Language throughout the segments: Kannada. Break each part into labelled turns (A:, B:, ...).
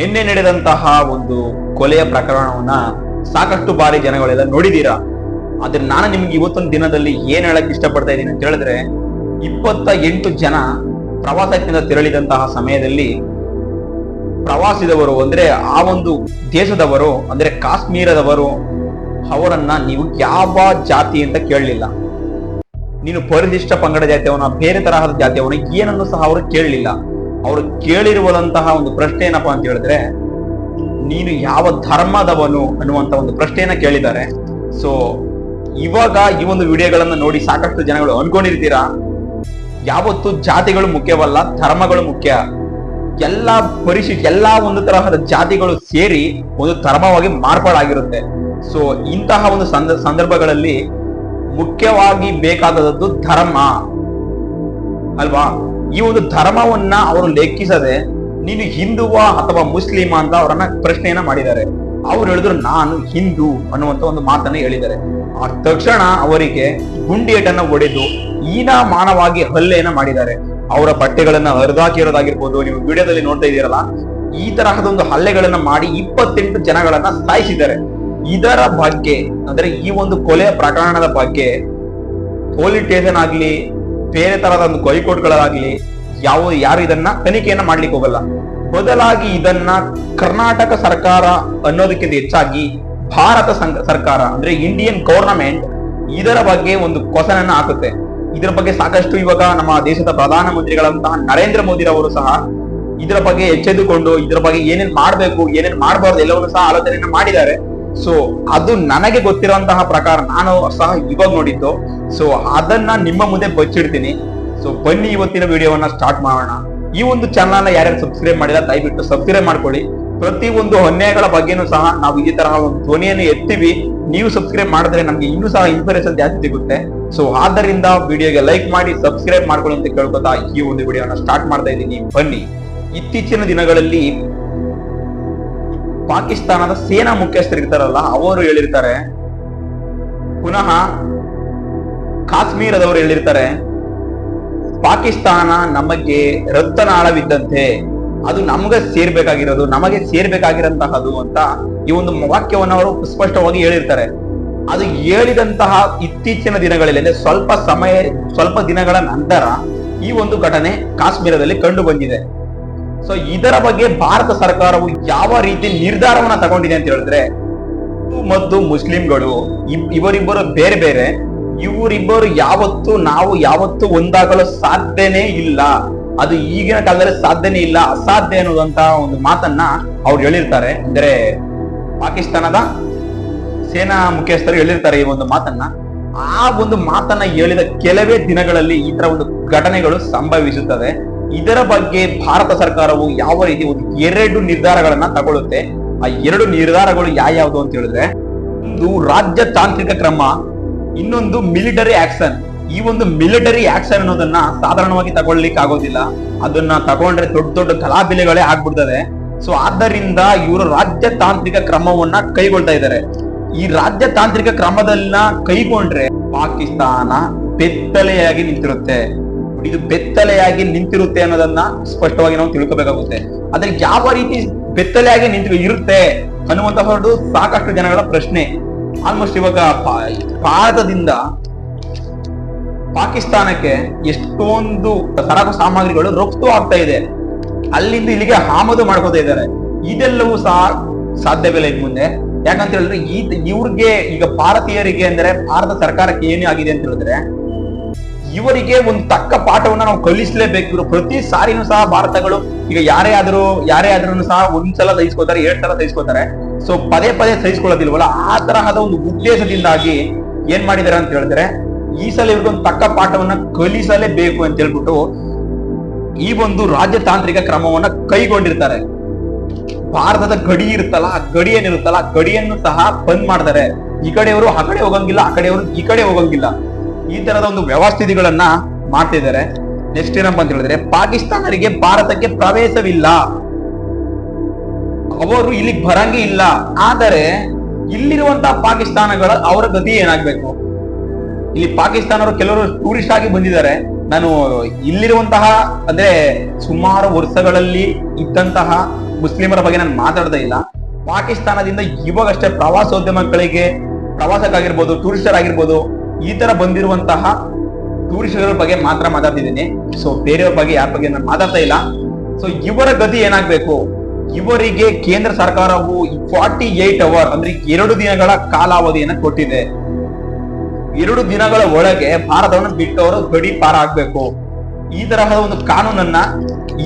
A: ನಿನ್ನೆ ನಡೆದಂತಹ ಒಂದು ಕೊಲೆಯ ಪ್ರಕರಣವನ್ನ ಸಾಕಷ್ಟು ಬಾರಿ ಜನಗಳೆಲ್ಲ ನೋಡಿದೀರಾ? ಆದ್ರೆ ನಾನು ನಿಮ್ಗೆ ಇವತ್ತೊಂದು ದಿನದಲ್ಲಿ ಏನ್ ಹೇಳಕ್ ಇಷ್ಟಪಡ್ತಾ ಇದ್ದೀನಿ ಅಂತ ಹೇಳಿದ್ರೆ ಇಪ್ಪತ್ತ ಎಂಟು ಜನ ಪ್ರವಾಸಕ್ಕಿಂತ ತೆರಳಿದಂತಹ ಸಮಯದಲ್ಲಿ ಪ್ರವಾಸಿದವರು ಅಂದ್ರೆ ಆ ಒಂದು ದೇಶದವರು, ಅಂದ್ರೆ ಕಾಶ್ಮೀರದವರು, ಅವರನ್ನ ನೀವು ಯಾವ ಜಾತಿ ಅಂತ ಕೇಳಲಿಲ್ಲ. ನೀನು ಪರಿಶಿಷ್ಟ ಪಂಗಡ ಜಾತಿಯವನ, ಬೇರೆ ತರಹದ ಜಾತಿಯವನ, ಏನನ್ನು ಸಹ ಅವರು ಕೇಳಲಿಲ್ಲ. ಅವರು ಕೇಳಿರುವಂತಹ ಒಂದು ಪ್ರಶ್ನೆ ಏನಪ್ಪಾ ಅಂತ ಹೇಳಿದ್ರೆ, ನೀನು ಯಾವ ಧರ್ಮದವನು ಅನ್ನುವಂತ ಒಂದು ಪ್ರಶ್ನೆಯನ್ನ ಕೇಳಿದ್ದಾರೆ. ಸೊ ಇವಾಗ ಈ ಒಂದು ವಿಡಿಯೋಗಳನ್ನ ನೋಡಿ ಸಾಕಷ್ಟು ಜನಗಳು ಅನ್ಕೊಂಡಿರ್ತೀರಾ? ಯಾವತ್ತು ಜಾತಿಗಳು ಮುಖ್ಯವಲ್ಲ, ಧರ್ಮಗಳು ಮುಖ್ಯ. ಎಲ್ಲಾ ಪರಿಶಿಷ್ಟ ಎಲ್ಲಾ ಒಂದು ತರಹದ ಜಾತಿಗಳು ಸೇರಿ ಒಂದು ಧರ್ಮವಾಗಿ ಮಾರ್ಪಾಡಾಗಿರುತ್ತೆ. ಸೊ ಇಂತಹ ಒಂದು ಸಂದ, ಸಂದರ್ಭಗಳಲ್ಲಿ ಮುಖ್ಯವಾಗಿ ಬೇಕಾದದ್ದು ಧರ್ಮ. ಅಲ್ವಾ? ಈ ಒಂದು ಧರ್ಮವನ್ನ ಅವರು ಲೆಕ್ಕಿಸದೆ ನೀನು ಹಿಂದುವ ಅಥವಾ ಮುಸ್ಲಿಮ ಅಂತ ಅವರನ್ನ ಪ್ರಶ್ನೆಯನ್ನ ಮಾಡಿದ್ದಾರೆ. ಅವ್ರು ಹೇಳಿದ್ರು, ನಾನು ಹಿಂದೂ ಅನ್ನುವಂತ ಒಂದು ಮಾತನ್ನ ಹೇಳಿದ್ದಾರೆ. ಆ ತಕ್ಷಣ ಅವರಿಗೆ ಗುಂಡೇಟನ್ನ ಹೊಡೆದು ಮಾನವಾಗಿ ಹಲ್ಲೆಯನ್ನ ಮಾಡಿದ್ದಾರೆ. ಅವರ ಬಟ್ಟೆಗಳನ್ನ ಹರಿದಾಕಿರೋದಾಗಿರ್ಬೋದು, ನೀವು ವಿಡಿಯೋದಲ್ಲಿ ನೋಡ್ತಾ ಇದೀರಲ್ಲ ಈ ತರಹದ ಒಂದು ಹಲ್ಲೆಗಳನ್ನ ಮಾಡಿ ಇಪ್ಪತ್ತೆಂಟು ಜನಗಳನ್ನ ಸಾಯಿಸಿದ್ದಾರೆ. ಇದರ ಬಗ್ಗೆ, ಅಂದ್ರೆ ಈ ಒಂದು ಕೊಲೆ ಪ್ರಕರಣದ ಬಗ್ಗೆ, ಪೊಲೀಸ್ ಸ್ಟೇಷನ್ ಆಗ್ಲಿ ಬೇರೆ ತರಹದ ಒಂದು ಕೈಕೋಟ್ಗಳಾಗ್ಲಿ ಯಾವ ಯಾರು ಇದನ್ನ ತನಿಖೆಯನ್ನ ಮಾಡ್ಲಿಕ್ಕೆ ಹೋಗಲ್ಲ. ಬದಲಾಗಿ ಇದನ್ನ ಕರ್ನಾಟಕ ಸರ್ಕಾರ ಅನ್ನೋದಕ್ಕಿಂತ ಹೆಚ್ಚಾಗಿ ಭಾರತ ಸರ್ಕಾರ, ಅಂದ್ರೆ ಇಂಡಿಯನ್ ಗವರ್ನಮೆಂಟ್ ಇದರ ಬಗ್ಗೆ ಒಂದು ಕೊಸನನ್ನ ಹಾಕುತ್ತೆ. ಇದರ ಬಗ್ಗೆ ಸಾಕಷ್ಟು ಇವಾಗ ನಮ್ಮ ದೇಶದ ಪ್ರಧಾನ ಮಂತ್ರಿಗಳಂತಹ ನರೇಂದ್ರ ಮೋದಿ ಅವರು ಸಹ ಇದರ ಬಗ್ಗೆ ಎಚ್ಚೆದುಕೊಂಡು ಇದರ ಬಗ್ಗೆ ಏನೇನ್ ಮಾಡ್ಬೇಕು, ಏನೇನ್ ಮಾಡಬಾರ್ದು ಎಲ್ಲವನ್ನು ಸಹ ಆಲೋಚನೆಯನ್ನ ಮಾಡಿದ್ದಾರೆ. ಸೊ ಅದು ನನಗೆ ಗೊತ್ತಿರುವಂತಹ ಪ್ರಕಾರ ನಾನು ಸಹ ಇವಾಗ ನೋಡಿದ್ದು. ಸೊ ಅದನ್ನ ನಿಮ್ಮ ಮುಂದೆ ಬಚ್ಚಿಡ್ತೀನಿ. ಸೊ ಬನ್ನಿ ಇವತ್ತಿನ ವಿಡಿಯೋವನ್ನ ಸ್ಟಾರ್ಟ್ ಮಾಡೋಣ. ಈ ಒಂದು ಚಾನಲ್ ಯಾರ್ಯಾರು ಸಬ್ಸ್ಕ್ರೈಬ್ ಮಾಡಿಲ್ಲ, ದಯವಿಟ್ಟು ಸಬ್ಸ್ಕ್ರೈಬ್ ಮಾಡ್ಕೊಳ್ಳಿ. ಪ್ರತಿ ಒಂದು ಅನ್ಯಾಯಗಳ ಬಗ್ಗೆನೂ ಸಹ ನಾವು ಈ ತರಹ ಒಂದು ಧ್ವನಿಯನ್ನು ಎತ್ತೀವಿ. ನೀವು ಸಬ್ಸ್ಕ್ರೈಬ್ ಮಾಡಿದ್ರೆ ನಮ್ಗೆ ಇನ್ನೂ ಸಹ ಇನ್ಫಾರ್ಮೇಶನ್ ಜಾಸ್ತಿ ಸಿಗುತ್ತೆ. ಸೊ ಆದ್ದರಿಂದ ವಿಡಿಯೋಗೆ ಲೈಕ್ ಮಾಡಿ ಸಬ್ಸ್ಕ್ರೈಬ್ ಮಾಡ್ಕೊಳ್ಳಿ ಅಂತ ಕೇಳ್ಕೊತಾ ಈ ಒಂದು ವಿಡಿಯೋನ ಸ್ಟಾರ್ಟ್ ಮಾಡ್ತಾ ಇದ್ದೀನಿ. ಬನ್ನಿ. ಇತ್ತೀಚಿನ ದಿನಗಳಲ್ಲಿ ಪಾಕಿಸ್ತಾನದ ಸೇನಾ ಮುಖ್ಯಸ್ಥರು ಇರ್ತಾರಲ್ಲ, ಅವರು ಹೇಳಿರ್ತಾರೆ, ಪುನಃ ಕಾಶ್ಮೀರದವರು ಹೇಳಿರ್ತಾರೆ, ಪಾಕಿಸ್ತಾನ ನಮಗೆ ರಕ್ತನಾಳವಿದ್ದಂತೆ, ಅದು ನಮಗೆ ಸೇರ್ಬೇಕಾಗಿರೋದು, ನಮಗೆ ಸೇರ್ಬೇಕಾಗಿರಂತಹದು ಅಂತ ಈ ಒಂದು ವಾಕ್ಯವನ್ನು ಅವರು ಸ್ಪಷ್ಟವಾಗಿ ಹೇಳಿರ್ತಾರೆ. ಅದು ಹೇಳಿದಂತಹ ಇತ್ತೀಚಿನ ದಿನಗಳಲ್ಲಿ, ಅಂದ್ರೆ ಸ್ವಲ್ಪ ಸಮಯ, ಸ್ವಲ್ಪ ದಿನಗಳ ನಂತರ ಈ ಒಂದು ಘಟನೆ ಕಾಶ್ಮೀರದಲ್ಲಿ ಕಂಡು ಬಂದಿದೆ. ಸೊ ಇದರ ಬಗ್ಗೆ ಭಾರತ ಸರ್ಕಾರವು ಯಾವ ರೀತಿ ನಿರ್ಧಾರವನ್ನ ತಗೊಂಡಿದೆ ಅಂತ ಹೇಳಿದ್ರೆ ಮತ್ತು ಮುಸ್ಲಿಂಗಳು ಇವರಿಬ್ಬರು ಬೇರೆ ಬೇರೆ, ಇವರಿಬ್ಬರು ಯಾವತ್ತು ನಾವು ಯಾವತ್ತು ಒಂದಾಗಲು ಸಾಧ್ಯನೇ ಇಲ್ಲ. ಅದು ಈಗಿನ ಕಾಲದಲ್ಲಿ ಸಾಧ್ಯನೇ ಇಲ್ಲ, ಅಸಾಧ್ಯ ಅನ್ನೋದಂತ ಒಂದು ಮಾತನ್ನ ಅವ್ರು ಹೇಳಿರ್ತಾರೆ. ಅಂದ್ರೆ ಪಾಕಿಸ್ತಾನದ ಸೇನಾ ಮುಖ್ಯಸ್ಥರು ಹೇಳಿರ್ತಾರೆ ಈ ಒಂದು ಮಾತನ್ನ. ಆ ಒಂದು ಮಾತನ್ನ ಹೇಳಿದ ಕೆಲವೇ ದಿನಗಳಲ್ಲಿ ಈ ತರ ಒಂದು ಘಟನೆಗಳು ಸಂಭವಿಸುತ್ತದೆ ಇದರ ಬಗ್ಗೆ ಭಾರತ ಸರ್ಕಾರವು ಯಾವ ರೀತಿ ಒಂದು ಎರಡು ನಿರ್ಧಾರಗಳನ್ನ ತಗೊಳ್ಳುತ್ತೆ? ಆ ಎರಡು ನಿರ್ಧಾರಗಳು ಯಾವ್ಯಾವುದು ಅಂತ ಹೇಳಿದ್ರೆ, ಒಂದು ರಾಜ್ಯ ತಾಂತ್ರಿಕ ಕ್ರಮ, ಇನ್ನೊಂದು ಮಿಲಿಟರಿ ಆಕ್ಷನ್. ಈ ಒಂದು ಮಿಲಿಟರಿ ಆಕ್ಷನ್ ಅನ್ನೋದನ್ನ ಸಾಧಾರಣವಾಗಿ ತಗೊಳ್ಲಿಕ್ಕೆ ಆಗೋದಿಲ್ಲ. ಅದನ್ನ ತಗೊಂಡ್ರೆ ದೊಡ್ಡ ದೊಡ್ಡ ಕಲಾಬಿಲೆಗಳೇ ಆಗ್ಬಿಡ್ತದೆ. ಸೊ ಆದ್ದರಿಂದ ಇವರು ರಾಜ್ಯ ತಾಂತ್ರಿಕ ಕ್ರಮವನ್ನ ಕೈಗೊಳ್ತಾ ಇದ್ದಾರೆ. ಈ ರಾಜ್ಯ ತಾಂತ್ರಿಕ ಕ್ರಮದನ್ನ ಕೈಗೊಂಡ್ರೆ ಪಾಕಿಸ್ತಾನ ಬೆತ್ತಲೆಯಾಗಿ ನಿಂತಿರುತ್ತೆ. ಇದು ಬೆತ್ತಲೆಯಾಗಿ ನಿಂತಿರುತ್ತೆ ಅನ್ನೋದನ್ನ ಸ್ಪಷ್ಟವಾಗಿ ನಾವು ತಿಳ್ಕೋಬೇಕಾಗುತ್ತೆ. ಆದ್ರೆ ಯಾವ ರೀತಿ ಬೆತ್ತಲೆಯಾಗಿ ನಿಂತು ಇರುತ್ತೆ ಅನ್ನುವಂತಹದ್ದು ಸಾಕಷ್ಟು ಜನಗಳ ಪ್ರಶ್ನೆ. ಆಲ್ಮೋಸ್ಟ್ ಇವಾಗ ಭಾರತದಿಂದ ಪಾಕಿಸ್ತಾನಕ್ಕೆ ಎಷ್ಟೊಂದು ಸರಕು ಸಾಮಗ್ರಿಗಳು ರಫ್ತು ಆಗ್ತಾ ಇದೆ. ಅಲ್ಲಿಂದ ಇಲ್ಲಿಗೆ ಆಮದು ಮಾಡ್ಕೋತಾ ಇದ್ದಾರೆ. ಇದೆಲ್ಲವೂ ಸಹ ಸಾಧ್ಯವಿಲ್ಲ ಇನ್ ಮುಂದೆ. ಯಾಕಂತ ಹೇಳಿದ್ರೆ ಈ, ಇವ್ರಿಗೆ ಈಗ ಭಾರತೀಯರಿಗೆ ಅಂದ್ರೆ ಭಾರತ ಸರ್ಕಾರಕ್ಕೆ ಏನು ಆಗಿದೆ ಅಂತ ಹೇಳಿದ್ರೆ ಇವರಿಗೆ ಒಂದು ತಕ್ಕ ಪಾಠವನ್ನ ನಾವು ಕಲಿಸಲೇಬೇಕು ಪ್ರತಿ ಸಾರಿನೂ ಸಹ ಭಾರತಗಳು, ಈಗ ಯಾರೇ ಆದ್ರೂ ಯಾರೇ ಆದ್ರೂ ಸಹ ಒಂದ್ಸಲ ಸಹಿಸ್ಕೋತಾರೆ, ಎರಡ್ ಸಲ ಸಹಿಸ್ಕೋತಾರೆ. ಸೊ ಪದೇ ಪದೇ ಸಹಿಸ್ಕೊಳ್ಳೋದಿಲ್ವಲ್ಲ? ಆ ತರಹದ ಒಂದು ಉದ್ದೇಶದಿಂದಾಗಿ ಏನ್ ಮಾಡಿದಾರೆ ಅಂತ ಹೇಳಿದ್ರೆ, ಈ ಸಲ ಇವ್ರಿಗೊಂದು ತಕ್ಕ ಪಾಠವನ್ನ ಕಲಿಸಲೇಬೇಕು ಅಂತ ಹೇಳ್ಬಿಟ್ಟು ಈ ಒಂದು ರಾಜ್ಯತಾಂತ್ರಿಕ ಕ್ರಮವನ್ನ ಕೈಗೊಂಡಿರ್ತಾರೆ. ಭಾರತದ ಗಡಿ ಇರುತ್ತಲ್ಲ, ಆ ಗಡಿ ಏನಿರುತ್ತಲ್ಲ, ಆ ಗಡಿಯನ್ನು ಸಹ ಬಂದ್ ಮಾಡ್ತಾರೆ. ಈ ಕಡೆಯವರು ಆ ಕಡೆ ಹೋಗಂಗಿಲ್ಲ, ಆ ಕಡೆಯವರು ಈ ಕಡೆ ಹೋಗಂಗಿಲ್ಲ. ಈ ತರದ ಒಂದು ವ್ಯವಸ್ಥಿತಿಗಳನ್ನ ಮಾಡ್ತಿದ್ದಾರೆ ನೆಕ್ಸ್ಟ್ ಏನಪ್ಪ ಅಂತ ಹೇಳಿದ್ರೆ, ಪಾಕಿಸ್ತಾನರಿಗೆ ಭಾರತಕ್ಕೆ ಪ್ರವೇಶವಿಲ್ಲ. ಅವರು ಇಲ್ಲಿಗೆ ಬರಂಗೇ ಇಲ್ಲ. ಆದರೆ, ಇಲ್ಲಿರುವಂತಹ ಪಾಕಿಸ್ತಾನಗಳ ಅವರ ಗತಿ ಏನಾಗ್ಬೇಕು? ಇಲ್ಲಿ ಪಾಕಿಸ್ತಾನವರು ಕೆಲವರು ಟೂರಿಸ್ಟ್ ಆಗಿ ಬಂದಿದ್ದಾರೆ. ನಾನು ಇಲ್ಲಿರುವಂತಹ, ಅಂದ್ರೆ ಸುಮಾರು ವರ್ಷಗಳಲ್ಲಿ ಇದ್ದಂತಹ ಮುಸ್ಲಿಮರ ಬಗ್ಗೆ ನಾನು ಮಾತಾಡ್ತಾ ಇಲ್ಲ. ಪಾಕಿಸ್ತಾನದಿಂದ ಇವಾಗಷ್ಟೇ ಪ್ರವಾಸೋದ್ಯಮಗಳಿಗೆ ಪ್ರವಾಸಕ್ಕಾಗಿರ್ಬೋದು ಟೂರಿಸ್ಟರ್ ಆಗಿರ್ಬೋದು ಈ ತರ ಬಂದಿರುವಂತಹ ಟೂರಿಸ್ಟ್ಗಳ ಬಗ್ಗೆ ಮಾತ್ರ ಮಾತಾಡ್ತಿದ್ದೀನಿ. ಸೊ ಬೇರೆಯವ್ರ ಬಗ್ಗೆ ಯಾರ ಬಗ್ಗೆ ನಾನು ಮಾತಾಡ್ತಾ ಇಲ್ಲ. ಸೊ ಇವರ ಗತಿ ಏನಾಗ್ಬೇಕು? ಇವರಿಗೆ ಕೇಂದ್ರ ಸರ್ಕಾರವು ಫಾರ್ಟಿ ಏಟ್ ಅವರ್ ಅಂದ್ರೆ ಎರಡು ದಿನಗಳ ಕಾಲಾವಧಿಯನ್ನು ಕೊಟ್ಟಿದೆ. ಎರಡು ದಿನಗಳ ಒಳಗೆ ಭಾರತವನ್ನು ಬಿಟ್ಟವರು ಗಡಿ ಪಾರ ಆಗ್ಬೇಕು. ಈ ತರಹದ ಒಂದು ಕಾನೂನನ್ನ,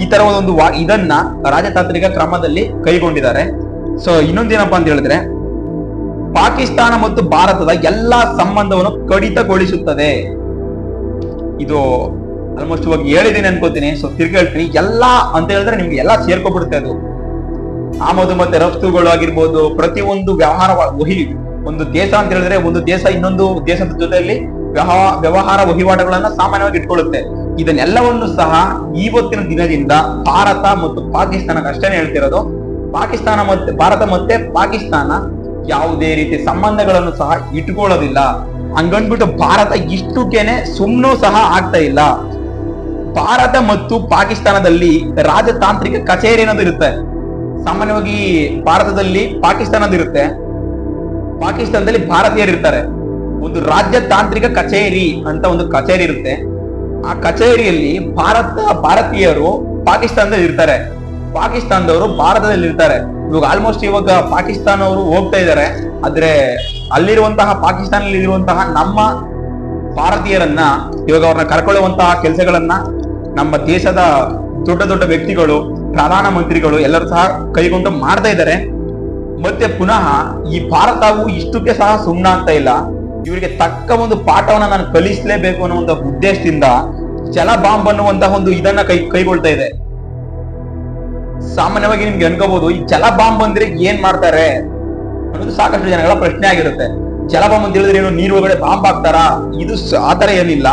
A: ಈ ತರಹದ ಒಂದು ಇದನ್ನ ರಾಜತಾಂತ್ರಿಕ ಕ್ರಮದಲ್ಲಿ ಕೈಗೊಂಡಿದ್ದಾರೆ. ಸೊ ಇನ್ನೊಂದೇನಪ್ಪ ಅಂತ ಹೇಳಿದ್ರೆ ಪಾಕಿಸ್ತಾನ ಮತ್ತು ಭಾರತದ ಎಲ್ಲಾ ಸಂಬಂಧವನ್ನು ಕಡಿತಗೊಳಿಸುತ್ತದೆ. ಇದು ಆಲ್ಮೋಸ್ಟ್ ಇವಾಗ ಹೇಳಿದ್ದೀನಿ ಅನ್ಕೋತೀನಿ. ಸೊ ತಿರ್ಗೇಳ್ತೀನಿ ಎಲ್ಲಾ ಅಂತ ಹೇಳಿದ್ರೆ ನಿಮ್ಗೆ ಎಲ್ಲಾ ಸೇರ್ಕೊಬಿಡುತ್ತೆ ಅದು. ಆಮದು ಮತ್ತೆ ರಫ್ತುಗಳು ಆಗಿರ್ಬೋದು, ಪ್ರತಿಯೊಂದು ವ್ಯವಹಾರ ವಹಿ, ಒಂದು ದೇಶ ಅಂತ ಹೇಳಿದ್ರೆ ಒಂದು ದೇಶ ಇನ್ನೊಂದು ದೇಶದ ಜೊತೆಯಲ್ಲಿ ವ್ಯವಹಾರ ವ್ಯವಹಾರ ವಹಿವಾಟುಗಳನ್ನ ಸಾಮಾನ್ಯವಾಗಿ ಇಟ್ಕೊಳ್ಳುತ್ತೆ. ಇದನ್ನೆಲ್ಲವನ್ನು ಸಹ ಇವತ್ತಿನ ದಿನದಿಂದ ಭಾರತ ಮತ್ತು ಪಾಕಿಸ್ತಾನಕ್ಕೆ ಅಷ್ಟೇನೆ ಹೇಳ್ತಿರೋದು. ಪಾಕಿಸ್ತಾನ ಮತ್ತೆ, ಭಾರತ ಮತ್ತೆ ಪಾಕಿಸ್ತಾನ ಯಾವುದೇ ರೀತಿ ಸಂಬಂಧಗಳನ್ನು ಸಹ ಇಟ್ಕೊಳ್ಳೋದಿಲ್ಲ. ಹಂಗಂದ್ಬಿಟ್ಟು ಭಾರತ ಇಷ್ಟಕ್ಕೇನೆ ಸುಮ್ಮನೂ ಸಹ ಆಗ್ತಾ ಇಲ್ಲ. ಭಾರತ ಮತ್ತು ಪಾಕಿಸ್ತಾನದಲ್ಲಿ ರಾಜತಾಂತ್ರಿಕ ಕಚೇರಿ ಅನ್ನೋದು ಇರುತ್ತೆ. ಸಾಮಾನ್ಯವಾಗಿ ಭಾರತದಲ್ಲಿ ಪಾಕಿಸ್ತಾನದಿರುತ್ತೆ ಪಾಕಿಸ್ತಾನದಲ್ಲಿ ಭಾರತೀಯರು ಇರ್ತಾರೆ. ಒಂದು ರಾಜ್ಯ ತಾಂತ್ರಿಕ ಕಚೇರಿ ಅಂತ ಒಂದು ಕಚೇರಿ ಇರುತ್ತೆ. ಆ ಕಚೇರಿಯಲ್ಲಿ ಭಾರತ ಭಾರತೀಯರು ಪಾಕಿಸ್ತಾನದಲ್ಲಿ ಇರ್ತಾರೆ. ಪಾಕಿಸ್ತಾನದವರು ಭಾರತದಲ್ಲಿ ಇರ್ತಾರೆ ಇವಾಗ ಆಲ್ಮೋಸ್ಟ್ ಇವಾಗ ಪಾಕಿಸ್ತಾನವರು ಹೋಗ್ತಾ ಇದ್ದಾರೆ ಆದ್ರೆ ಅಲ್ಲಿರುವಂತಹ ಪಾಕಿಸ್ತಾನದಲ್ಲಿ ಇರುವಂತಹ ನಮ್ಮ ಭಾರತೀಯರನ್ನ, ಇವಾಗ ಅವ್ರನ್ನ ಕರ್ಕೊಳ್ಳುವಂತಹ ಕೆಲಸಗಳನ್ನ ನಮ್ಮ ದೇಶದ ದೊಡ್ಡ ದೊಡ್ಡ ವ್ಯಕ್ತಿಗಳು, ಪ್ರಧಾನ ಮಂತ್ರಿಗಳು ಎಲ್ಲರೂ ಸಹ ಕೈಗೊಂಡು ಮಾಡ್ತಾ ಇದ್ದಾರೆ ಮತ್ತೆ ಪುನಃ ಈ ಭಾರತವು ಇಷ್ಟಕ್ಕೆ ಸಹ ಸುಮ್ಮನ ಅಂತ ಇಲ್ಲ. ಇವರಿಗೆ ತಕ್ಕ ಒಂದು ಪಾಠವನ್ನ ನಾನು ಕಲಿಸಲೇಬೇಕು ಅನ್ನೋ ಒಂದು ಉದ್ದೇಶದಿಂದ ಜಲ ಬಾಂಬ್ ಅನ್ನುವಂತಹ ಒಂದು ಇದನ್ನ ಕೈ, ಕೈಗೊಳ್ತಾ ಇದೆ. ಸಾಮಾನ್ಯವಾಗಿ ನಿಮ್ಗೆ ಅನ್ಕೋಬಹುದು ಈ ಜಲ ಬಾಂಬ್ ಅಂದ್ರೆ ಏನ್ ಮಾಡ್ತಾರೆ? ಅನ್ನೋದು ಸಾಕಷ್ಟು ಜನಗಳ ಪ್ರಶ್ನೆ ಆಗಿರುತ್ತೆ. ಜಲ ಬಾಂಬ್ ಅಂತ ಹೇಳಿದ್ರೆ ಏನು, ನೀರು ಒಳಗಡೆ ಬಾಂಬ್ ಹಾಕ್ತಾರಾ? ಇದು ಆತರ ಏನಿಲ್ಲ.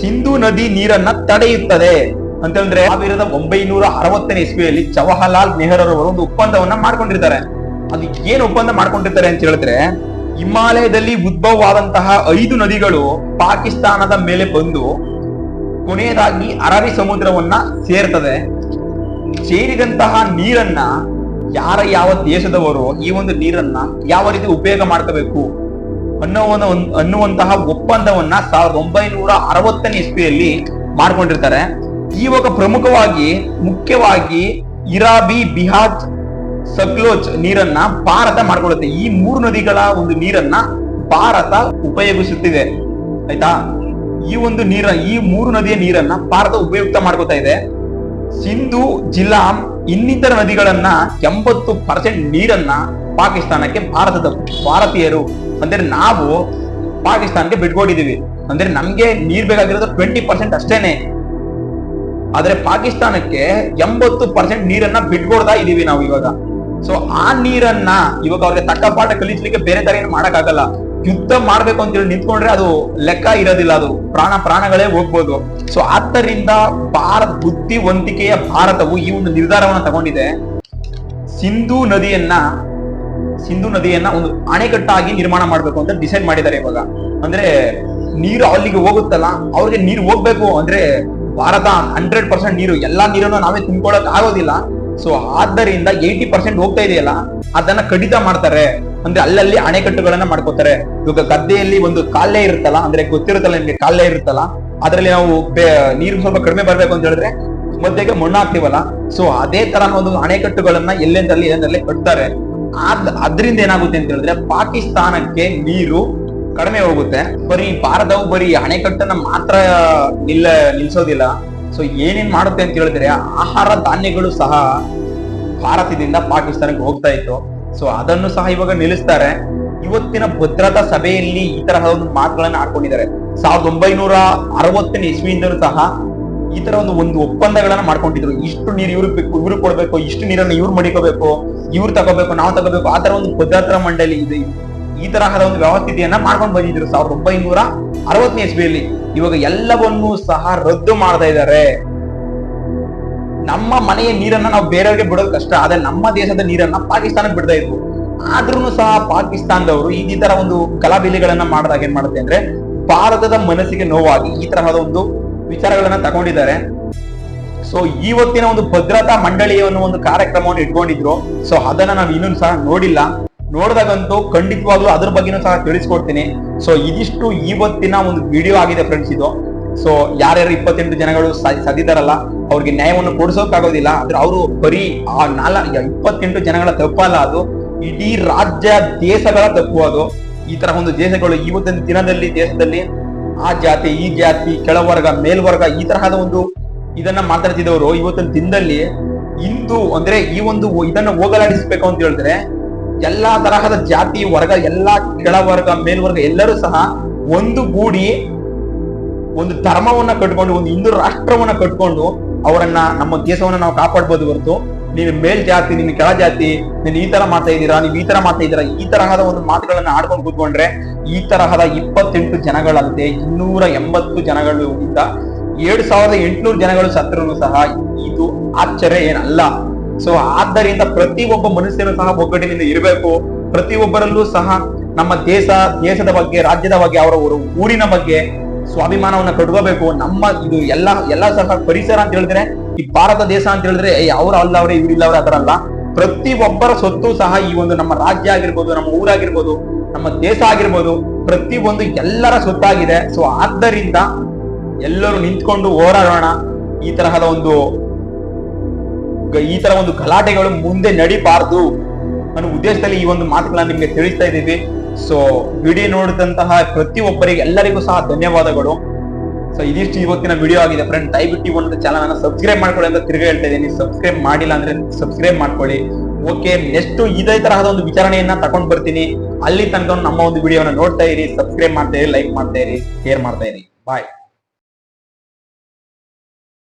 A: ಸಿಂಧು ನದಿ ನೀರನ್ನ ತಡೆಯುತ್ತದೆ. ಅಂತಂದ್ರೆ ಸಾವಿರದ ಒಂಬೈನೂರ ಅರವತ್ತನೇ ಇಸ್ವಿಯಲ್ಲಿ ಜವಾಹರ್ಲಾಲ್ ನೆಹರೂರವರು ಒಂದು ಒಪ್ಪಂದವನ್ನ ಮಾಡ್ಕೊಂಡಿರ್ತಾರೆ. ಅದು ಏನ್ ಒಪ್ಪಂದ ಮಾಡ್ಕೊಂಡಿರ್ತಾರೆ ಅಂತ ಹೇಳಿದ್ರೆ, ಹಿಮಾಲಯದಲ್ಲಿ ಉದ್ಭವವಾದಂತಹ ಐದು ನದಿಗಳು ಪಾಕಿಸ್ತಾನದ ಮೇಲೆ ಬಂದು ಕೊನೆಯದಾಗಿ ಅರಬಿ ಸಮುದ್ರವನ್ನ ಸೇರ್ತದೆ. ಸೇರಿದಂತಹ ನೀರನ್ನ ಯಾರ ಯಾವ ದೇಶದವರು ಈ ಒಂದು ನೀರನ್ನ ಯಾವ ರೀತಿ ಉಪಯೋಗ ಮಾಡ್ಕೋಬೇಕು ಅನ್ನೋ ಒಂದು ಅನ್ನುವಂತಹ ಒಪ್ಪಂದವನ್ನ ಸಾವಿರದ ಒಂಬೈನೂರ ಅರವತ್ತನೇ ಇಸ್ವಿಯಲ್ಲಿ ಮಾಡ್ಕೊಂಡಿರ್ತಾರೆ. ಇವಾಗ ಪ್ರಮುಖವಾಗಿ, ಮುಖ್ಯವಾಗಿ ಇರಾಬಿ ಬಿಹಾಜ್ ಸಕ್ಲೋಚ್ ನೀರನ್ನ ಭಾರತ ಮಾಡ್ಕೊಳ್ಳುತ್ತೆ ಈ ಮೂರು ನದಿಗಳ ಒಂದು ನೀರನ್ನ ಭಾರತ ಉಪಯೋಗಿಸುತ್ತಿದೆ. ಆಯ್ತಾ? ಈ ಒಂದು ನೀರ ಈ ಮೂರು ನದಿಯ ನೀರನ್ನ ಭಾರತ ಉಪಯುಕ್ತ ಮಾಡ್ಕೋತಾ ಇದೆ. ಸಿಂಧು ಜಿಲ್ಲಾಂ ಇನ್ನಿತರ ನದಿಗಳನ್ನ ಎಂಬತ್ತು ಪರ್ಸೆಂಟ್ ನೀರನ್ನ ಪಾಕಿಸ್ತಾನಕ್ಕೆ ಭಾರತದ ಭಾರತೀಯರು. ಅಂದ್ರೆ ನಾವು ಪಾಕಿಸ್ತಾನಕ್ಕೆ ಬಿಟ್ಕೊಂಡಿದೀವಿ ಅಂದ್ರೆ ನಮ್ಗೆ ನೀರ್ ಬೇಕಾಗಿರೋದು ಟ್ವೆಂಟಿ ಪರ್ಸೆಂಟ್ ಅಷ್ಟೇನೆ. ಆದ್ರೆ ಪಾಕಿಸ್ತಾನಕ್ಕೆ ಎಂಬತ್ತು ಪರ್ಸೆಂಟ್ ನೀರನ್ನ ಬಿಟ್ಕೊಡ್ತಾ ಇದೀವಿ ನಾವು ಇವಾಗ. ಸೊ ಆ ನೀರನ್ನ ಇವಾಗ ಅವ್ರಿಗೆ ತಕ್ಕ ಪಾಠ ಕಲಿಸ್ಲಿಕ್ಕೆ ಬೇರೆ ತರ ಏನು ಮಾಡಕ್ಕಾಗಲ್ಲ. ಯುದ್ಧ ಮಾಡ್ಬೇಕು ಅಂತ ಹೇಳಿ ನಿಂತ್ಕೊಂಡ್ರೆ ಅದು ಲೆಕ್ಕ ಇರೋದಿಲ್ಲ, ಅದು ಪ್ರಾಣ ಪ್ರಾಣಗಳೇ ಹೋಗ್ಬೋದು. ಸೊ ಆದ್ದರಿಂದ ಭಾರತ ಬುದ್ಧಿವಂತಿಕೆಯ ಭಾರತವು ಈ ಒಂದು ನಿರ್ಧಾರವನ್ನು ತಗೊಂಡಿದೆ. ಸಿಂಧೂ ನದಿಯನ್ನ, ಸಿಂಧು ನದಿಯನ್ನ ಒಂದು ಅಣೆಕಟ್ಟಾಗಿ ನಿರ್ಮಾಣ ಮಾಡ್ಬೇಕು ಅಂತ ಡಿಸೈಡ್ ಮಾಡಿದ್ದಾರೆ ಇವಾಗ. ಅಂದ್ರೆ ನೀರು ಅಲ್ಲಿಗೆ ಹೋಗುತ್ತಲ್ಲ, ಅವ್ರಿಗೆ ನೀರು ಹೋಗ್ಬೇಕು. ಅಂದ್ರೆ ಭಾರತ ಹಂಡ್ರೆಡ್ ಪರ್ಸೆಂಟ್ ನೀರು, ಎಲ್ಲಾ ನೀರನ್ನು ನಾವೇ ತುಂಬಿಕೊಳ್ಳಕ್ ಆಗೋದಿಲ್ಲ. ಸೊ ಆದ್ದರಿಂದ ಏಯ್ಟಿ ಪರ್ಸೆಂಟ್ ಹೋಗ್ತಾ ಇದೆಯಲ್ಲ, ಅದನ್ನ ಕಡಿತ ಮಾಡ್ತಾರೆ. ಅಂದ್ರೆ ಅಲ್ಲಲ್ಲಿ ಅಣೆಕಟ್ಟುಗಳನ್ನ ಮಾಡ್ಕೋತಾರೆ. ಇವಾಗ ಗದ್ದೆಯಲ್ಲಿ ಒಂದು ಕಾಲೇ ಇರುತ್ತಲ್ಲ, ಅಂದ್ರೆ ಗೊತ್ತಿರುತ್ತಲ್ಲ ನಿಮ್ಗೆ ಕಾಲೇ ಇರುತ್ತಲ್ಲ, ಅದರಲ್ಲಿ ನಾವು ನೀರು ಸ್ವಲ್ಪ ಕಡಿಮೆ ಬರ್ಬೇಕು ಅಂತ ಹೇಳಿದ್ರೆ ಮಧ್ಯೆಗೆ ಮಣ್ಣು ಹಾಕ್ತಿವಲ್ಲ ಸೊ ಅದೇ ತರ ಒಂದು ಅಣೆಕಟ್ಟುಗಳನ್ನ ಎಲ್ಲೆಂದಲ್ಲಿ ಎಲ್ಲೆಂದರಲ್ಲಿ ಕಟ್ತಾರೆ. ಅದ್ ಅದ್ರಿಂದ ಏನಾಗುತ್ತೆ ಅಂತ ಹೇಳಿದ್ರೆ ಪಾಕಿಸ್ತಾನಕ್ಕೆ ನೀರು ಕಡಿಮೆ ಹೋಗುತ್ತೆ. ಬರೀ ಭಾರತವು ಬರೀ ಅಣೆಕಟ್ಟನ್ನ ಮಾತ್ರ ನಿಲ್ಲ, ನಿಲ್ಸೋದಿಲ್ಲ. ಸೊ ಏನೇನ್ ಮಾಡುತ್ತೆ ಅಂತ ಹೇಳಿದ್ರೆ ಆಹಾರ ಧಾನ್ಯಗಳು ಸಹ ಭಾರತದಿಂದ ಪಾಕಿಸ್ತಾನಕ್ಕೆ ಹೋಗ್ತಾ ಇತ್ತು. ಸೊ ಅದನ್ನು ಸಹ ಇವಾಗ ನಿಲ್ಲಿಸ್ತಾರೆ. ಇವತ್ತಿನ ಭದ್ರತಾ ಸಭೆಯಲ್ಲಿ ಈ ತರಹ ಒಂದು ಮಾತುಗಳನ್ನ ಹಾಕೊಂಡಿದ್ದಾರೆ ಸಾವಿರದ ಒಂಬೈನೂರ ಅರವತ್ತನೇ ಇಸ್ವಿಯಿಂದಲೂ ಸಹ ಈ ತರ ಒಂದು ಒಂದು ಒಪ್ಪಂದಗಳನ್ನ ಮಾಡ್ಕೊಂಡಿದ್ರು. ಇಷ್ಟು ನೀರು ಇವ್ರಿಗೆ ಬೇಕು ಇವ್ರು ಕೊಡ್ಬೇಕು, ಇಷ್ಟು ನೀರನ್ನ ಇವ್ರು ಮಡಿಕೋಬೇಕು, ಇವ್ರು ತಗೋಬೇಕು, ನಾವು ತಗೋಬೇಕು, ಆ ತರ ಒಂದು ಭದ್ರತಾ ಮಂಡಳಿ ಇದೆ. ಈ ತರಹದ ಒಂದು ವ್ಯವಸ್ಥಿತಿಯನ್ನ ಮಾಡ್ಕೊಂಡು ಬಂದಿದ್ರು. ಸಾವಿರದ ಒಂಬೈನೂರ ಅರವತ್ತನೇ ಇಸ್ವಿಯಲ್ಲಿ. ಇವಾಗ ಎಲ್ಲವನ್ನೂ ಸಹ ರದ್ದು ಮಾಡ್ತಾ ಇದ್ದಾರೆ. ನಮ್ಮ ಮನೆಯ ನೀರನ್ನ ನಾವು ಬೇರೆಯವ್ರಿಗೆ ಬಿಡೋದು ಕಷ್ಟ. ಆದ್ರೆ ನಮ್ಮ ದೇಶದ ನೀರನ್ನ ಪಾಕಿಸ್ತಾನಕ್ಕೆ ಬಿಡ್ತಾ ಇದ್ವು. ಆದ್ರೂ ಸಹ ಪಾಕಿಸ್ತಾನದವರು ಈ ತರ ಒಂದು ಕಲಾಬಿಲಿಗಳನ್ನ ಮಾಡಿದಾಗ ಏನ್ ಮಾಡುತ್ತೆ ಅಂದ್ರೆ, ಭಾರತದ ಮನಸ್ಸಿಗೆ ನೋವಾಗಿ ಈ ತರಹದ ಒಂದು ವಿಚಾರಗಳನ್ನ ತಗೊಂಡಿದ್ದಾರೆ. ಸೊ ಇವತ್ತಿನ ಒಂದು ಭದ್ರತಾ ಮಂಡಳಿಯನ್ನು ಒಂದು ಕಾರ್ಯಕ್ರಮವನ್ನು ಇಟ್ಕೊಂಡಿದ್ರು. ಸೊ ಅದನ್ನ ನಾವು ಇನ್ನೂ ಸಹ ನೋಡಿಲ್ಲ. ನೋಡಿದಾಗಂತೂ ಖಂಡಿತವಾಗ್ಲೂ ಅದ್ರ ಬಗ್ಗೆನೂ ಸಹ ತಿಳಿಸ್ಕೊಡ್ತೀನಿ. ಸೊ ಇದಿಷ್ಟು ಇವತ್ತಿನ ಒಂದು ವಿಡಿಯೋ ಆಗಿದೆ ಫ್ರೆಂಡ್ಸ್ ಇದು. ಸೊ ಯಾರ್ಯಾರು ಇಪ್ಪತ್ತೆಂಟು ಜನಗಳು ಸದಿದಾರಲ್ಲ, ಅವ್ರಿಗೆ ನ್ಯಾಯವನ್ನು ಕೊಡಿಸೋಕಾಗೋದಿಲ್ಲ ಆದ್ರೆ ಅವರು ಬರೀ ಆ ನಾಲ ಇಪ್ಪತ್ತೆಂಟು ಜನಗಳ ತಪ್ಪಲ್ಲ ಅದು. ಇಡೀ ರಾಜ್ಯ ದೇಶಗಳ ತಪ್ಪು ಅದು. ಈ ತರ ಒಂದು ದೇಶಗಳು ಇವತ್ತಿನ ದಿನದಲ್ಲಿ, ದೇಶದಲ್ಲಿ ಆ ಜಾತಿ, ಈ ಜಾತಿ, ಕೆಳವರ್ಗ, ಮೇಲ್ವರ್ಗ ಈ ತರಹದ ಒಂದು ಇದನ್ನ ಮಾತಾಡ್ತಿದ್ದವರು ಇವತ್ತಿನ ದಿನದಲ್ಲಿ. ಇಂದು ಅಂದ್ರೆ ಈ ಒಂದು ಇದನ್ನ ಹೋಗಲಾಡಿಸ್ಬೇಕು ಅಂತ ಹೇಳಿದ್ರೆ ಎಲ್ಲಾ ತರಹದ ಜಾತಿ ವರ್ಗ, ಎಲ್ಲಾ ಕೆಳವರ್ಗ, ಮೇಲ್ವರ್ಗ ಎಲ್ಲರೂ ಸಹ ಒಂದು ಗೂಡಿ ಒಂದು ಧರ್ಮವನ್ನ ಕಟ್ಕೊಂಡು, ಒಂದು ಹಿಂದೂ ರಾಷ್ಟ್ರವನ್ನ ಕಟ್ಕೊಂಡು ಅವರನ್ನ, ನಮ್ಮ ದೇಶವನ್ನ ನಾವು ಕಾಪಾಡ್ಬೋದು ಹೊರತು ನೀನು ಮೇಲ್ ಜಾತಿ ನೀನು ಕೆಳ ಜಾತಿ, ನೀನು ಈ ತರ ಮಾತಾ ಇದ್ದೀರಾ, ನೀವು ಈ ತರ ಮಾತಾ ಇದ್ದೀರಾ, ಈ ತರಹದ ಒಂದು ಮಾತುಗಳನ್ನ ಆಡ್ಕೊಂಡು ಕೂತ್ಕೊಂಡ್ರೆ ಈ ತರಹದ ಇಪ್ಪತ್ತೆಂಟು ಜನಗಳಂತೆ ಇನ್ನೂರ ಎಂಬತ್ತು ಜನಗಳು ಇಂದ ಏಳು ಸಾವಿರದ ಎಂಟುನೂರು ಜನಗಳು ಸತ್ತರೂ ಸಹ ಇದು ಆಶ್ಚರ್ಯ ಏನಲ್ಲ. ಸೊ ಆದ್ದರಿಂದ ಪ್ರತಿ ಒಬ್ಬ ಮನುಷ್ಯನು ಸಹ ಒಗ್ಗಟ್ಟಿನಿಂದ ಇರಬೇಕು. ಪ್ರತಿಯೊಬ್ಬರಲ್ಲೂ ಸಹ ನಮ್ಮ ದೇಶ, ದೇಶದ ಬಗ್ಗೆ, ರಾಜ್ಯದ ಬಗ್ಗೆ, ಅವರ ಊರು- ಊರಿನ ಬಗ್ಗೆ ಸ್ವಾಭಿಮಾನವನ್ನ ಕಟ್ಕೋಬೇಕು. ನಮ್ಮ ಇದು ಎಲ್ಲ ಎಲ್ಲ ಸಹ ಪರಿಸರ ಅಂತ ಹೇಳಿದ್ರೆ, ಈ ಭಾರತ ದೇಶ ಅಂತ ಹೇಳಿದ್ರೆ ಅವ್ರ ಅಲ್ಲ ಅವ್ರೆ ಇವ್ರಿಲ್ಲ ಅವ್ರೆ ಅದರ ಅಲ್ಲ. ಪ್ರತಿ ಒಬ್ಬರ ಸೊತ್ತು ಸಹ ಈ ಒಂದು ನಮ್ಮ ರಾಜ್ಯ ಆಗಿರ್ಬೋದು, ನಮ್ಮ ಊರಾಗಿರ್ಬೋದು, ನಮ್ಮ ದೇಶ ಆಗಿರ್ಬೋದು ಪ್ರತಿ ಒಂದು ಎಲ್ಲರ ಸೊತ್ತಾಗಿದೆ ಸೊ ಆದ್ದರಿಂದ ಎಲ್ಲರೂ ನಿಂತ್ಕೊಂಡು ಹೋರಾಡೋಣ. ಈ ತರಹದ ಒಂದು ಈ ತರ ಒಂದು ಗಲಾಟೆಗಳು ಮುಂದೆ ನಡಿಬಾರ್ದು ಅನ್ನೋ ಉದ್ದೇಶದಲ್ಲಿ ಈ ಒಂದು ಮಾತುಗಳನ್ನ ನಿಮ್ಗೆ ತಿಳಿಸ್ತಾ ಇದ್ದೀವಿ. ಸೊ ವಿಡಿಯೋ ನೋಡಿದಂತಹ ಪ್ರತಿಯೊಬ್ಬರಿಗೆ ಎಲ್ಲರಿಗೂ ಸಹ ಧನ್ಯವಾದಗಳು. ಸೊ ಇದಿಷ್ಟು ಇವತ್ತಿನ ವಿಡಿಯೋ ಆಗಿದೆ ಫ್ರೆಂಡ್ ದಯವಿಟ್ಟು ಒಂದು ಚಾನಲ್ ಅನ್ನ ಸಬ್ಸ್ಕ್ರೈಬ್ ಮಾಡ್ಕೊಳ್ಳಿ ಅಂತ ತಿರುಗಿ ಹೇಳ್ತಾ ಇದ್ದೀನಿ. ಸಬ್ಸ್ಕ್ರೈಬ್ ಮಾಡಿಲ್ಲ ಅಂದ್ರೆ ಸಬ್ಸ್ಕ್ರೈಬ್ ಮಾಡ್ಕೊಳ್ಳಿ. ಓಕೆ ನೆಕ್ಸ್ಟ್ ಇದೇ ತರಹದ ಒಂದು ವಿಚಾರಣೆಯನ್ನ ತಗೊಂಡ್ ಬರ್ತೀನಿ. ಅಲ್ಲಿ ತನಕ ನಮ್ಮ ಒಂದು ವಿಡಿಯೋನ ನೋಡ್ತಾ ಇರಿ ಸಬ್ಸ್ಕ್ರೈಬ್ ಮಾಡ್ತಾ ಇರಿ ಲೈಕ್ ಮಾಡ್ತಾ ಇರಿ ಶೇರ್ ಮಾಡ್ತಾ ಇರಿ. ಬಾಯ್